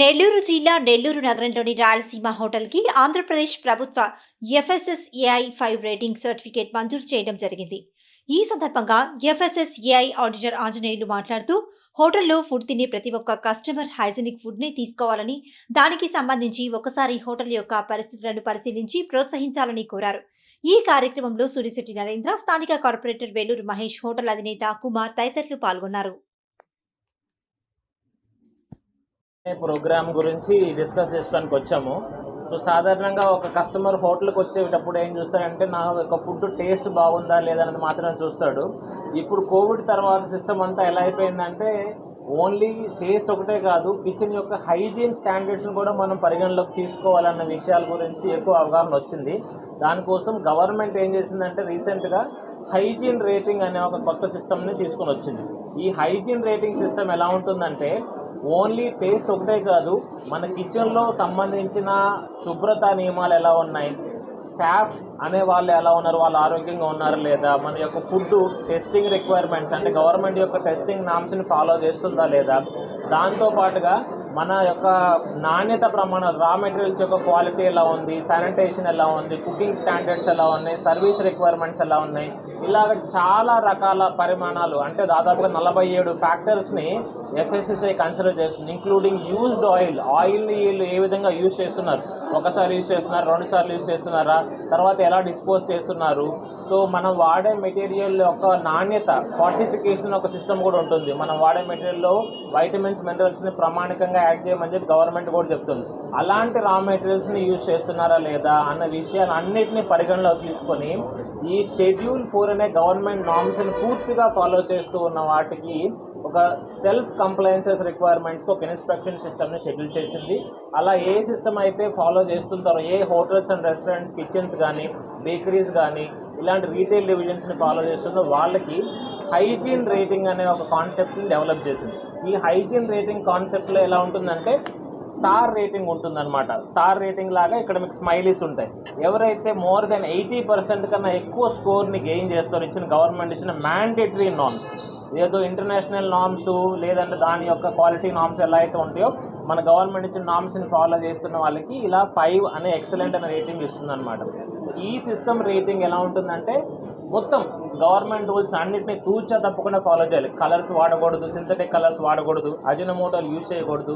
నెల్లూరు జిల్లా నెల్లూరు నగరంలోని రాయలసీమ హోటల్కి ఆంధ్రప్రదేశ్ ప్రభుత్వ ఎఫ్ఎస్ఎస్ఏఐ ఫైవ్ రేటింగ్ సర్టిఫికేట్ మంజూరు చేయడం జరిగింది. ఈ సందర్భంగా ఎఫ్ఎస్ఎస్ఏఐ ఆడిటర్ ఆంజనేయులు మాట్లాడుతూ హోటల్లో ఫుడ్ తినే ప్రతి ఒక్క కస్టమర్ హైజీనిక్ ఫుడ్ని తీసుకోవాలని దానికి సంబంధించి ఒకసారి హోటల్ యొక్క పరిస్థితులను పరిశీలించి ప్రోత్సహించాలని కోరారు. ఈ కార్యక్రమంలో సూరిశెట్టి నరేంద్ర స్థానిక కార్పొరేటర్ వేలూరు మహేష్ హోటల్ అధినేత కుమార్ తదితరులు పాల్గొన్నారు. ప్రోగ్రామ్ గురించి డిస్కస్ చేసుకోడానికి వచ్చాము. సో సాధారణంగా ఒక కస్టమర్ హోటల్కి వచ్చేటప్పుడు ఏం చూస్తాడంటే నా యొక్క ఫుడ్ టేస్ట్ బాగుందా లేదన్నది మాత్రమే చూస్తాడు. ఇప్పుడు కోవిడ్ తర్వాత సిస్టమ్ అంతా ఎలా అయిపోయిందంటే ఓన్లీ టేస్ట్ ఒకటే కాదు కిచెన్ యొక్క హైజీన్ స్టాండర్డ్స్ని కూడా మనం పరిగణలోకి తీసుకోవాలన్న విషయాల గురించి ఎక్కువ అవగాహన వచ్చింది. దానికోసం గవర్నమెంట్ ఏం చేసిందంటే రీసెంట్గా హైజీన్ రేటింగ్ అనే ఒక కొత్త సిస్టమ్ని తీసుకొని వచ్చింది. ఈ హైజీన్ రేటింగ్ సిస్టమ్ ఎలా ఉంటుందంటే ఓన్లీ టేస్ట్ ఒకటే కాదు మన కిచెన్లో సంబంధించిన శుభ్రత నియమాలు ఎలా ఉన్నాయి స్టాఫ్ అనే వాళ్ళు ఎలా ఉన్నారు వాళ్ళు ఆరోగ్యంగా ఉన్నారు లేదా మన యొక్క ఫుడ్ టెస్టింగ్ రిక్వైర్మెంట్స్ అంటే గవర్నమెంట్ యొక్క టెస్టింగ్ నామ్స్ని ఫాలో చేస్తుందా లేదా దాంతో పాటుగా మన యొక్క నాణ్యత ప్రమాణాలు రా మెటీరియల్స్ యొక్క క్వాలిటీ ఎలా ఉంది శానిటేషన్ ఎలా ఉంది కుకింగ్ స్టాండర్డ్స్ ఎలా ఉన్నాయి సర్వీస్ రిక్వైర్మెంట్స్ ఎలా ఉన్నాయి ఇలాగ చాలా రకాల పరిమాణాలు అంటే దాదాపుగా నలభై ఏడు ఫ్యాక్టర్స్ని ఎఫ్ఎస్ఎస్ఐ కన్సిడర్ చేస్తుంది ఇంక్లూడింగ్ యూజ్డ్ ఆయిల్ ఆయిల్ని వీళ్ళు ఏ విధంగా యూజ్ చేస్తున్నారు? ఒకసారి యూజ్ చేస్తున్నారు రెండు సార్లు యూజ్ చేస్తున్నారా? తర్వాత ఎలా డిస్పోజ్ చేస్తున్నారు? సో మనం వాడే మెటీరియల్ యొక్క నాణ్యత ఫార్టిఫికేషన్ ఒక సిస్టమ్ కూడా ఉంటుంది. మనం వాడే మెటీరియల్లో వైటమిన్స్ మినరల్స్ని ప్రామాణికంగా యాడ్ చేయమని చెప్పి గవర్నమెంట్ కూడా చెప్తుంది. అలాంటి రా మెటీరియల్స్ని యూజ్ చేస్తున్నారా లేదా అన్న విషయాలు అన్నిటిని పరిగణలో తీసుకొని ఈ షెడ్యూల్ ఫోర్ అనే గవర్నమెంట్ నామ్స్ని పూర్తిగా ఫాలో చేస్తూ ఉన్న వాటికి ఒక సెల్ఫ్ కంప్లైన్సెస్ రిక్వైర్మెంట్స్కి ఒక ఇన్స్పెక్షన్ సిస్టమ్ని షెడ్యూల్ చేసింది. అలా ఏ సిస్టమ్ అయితే ఫాలో చేస్తుంటారో ఏ హోటల్స్ అండ్ రెస్టారెంట్స్ కిచెన్స్ కానీ బేకరీస్ కానీ ఇలాంటి రీటైల్ డివిజన్స్ని ఫాలో చేస్తుందో వాళ్ళకి హైజీన్ రేటింగ్ అనే ఒక కాన్సెప్ట్ని డెవలప్ చేసింది. ఈ హైజీన్ రేటింగ్ కాన్సెప్ట్లో ఎలా ఉంటుందంటే స్టార్ రేటింగ్ ఉంటుందన్నమాట. స్టార్ రేటింగ్ లాగా ఇక్కడ మీకు స్మైలీస్ ఉంటాయి. ఎవరైతే మోర్ దెన్ ఎయిటీ పర్సెంట్ కన్నా ఎక్కువ స్కోర్ని గెయిన్ చేస్తారో ఇచ్చిన గవర్నమెంట్ ఇచ్చిన మ్యాండేటరీ నామ్స్ ఏదో ఇంటర్నేషనల్ నామ్స్ లేదంటే దాని యొక్క క్వాలిటీ నామ్స్ ఎలా అయితే ఉంటాయో మన గవర్నమెంట్ ఇచ్చిన నామ్స్ని ఫాలో చేస్తున్న వాళ్ళకి ఇలా ఫైవ్ అనే ఎక్సలెంట్ అనే రేటింగ్ ఇస్తుందన్నమాట. ఈ సిస్టమ్ రేటింగ్ ఎలా ఉంటుందంటే మొత్తం గవర్నమెంట్ రూల్స్ అన్నింటినీ తూచా తప్పకుండా ఫాలో చేయాలి. కలర్స్ వాడకూడదు సింథటిక్ కలర్స్ వాడకూడదు అజినమోటోలు యూజ్ చేయకూడదు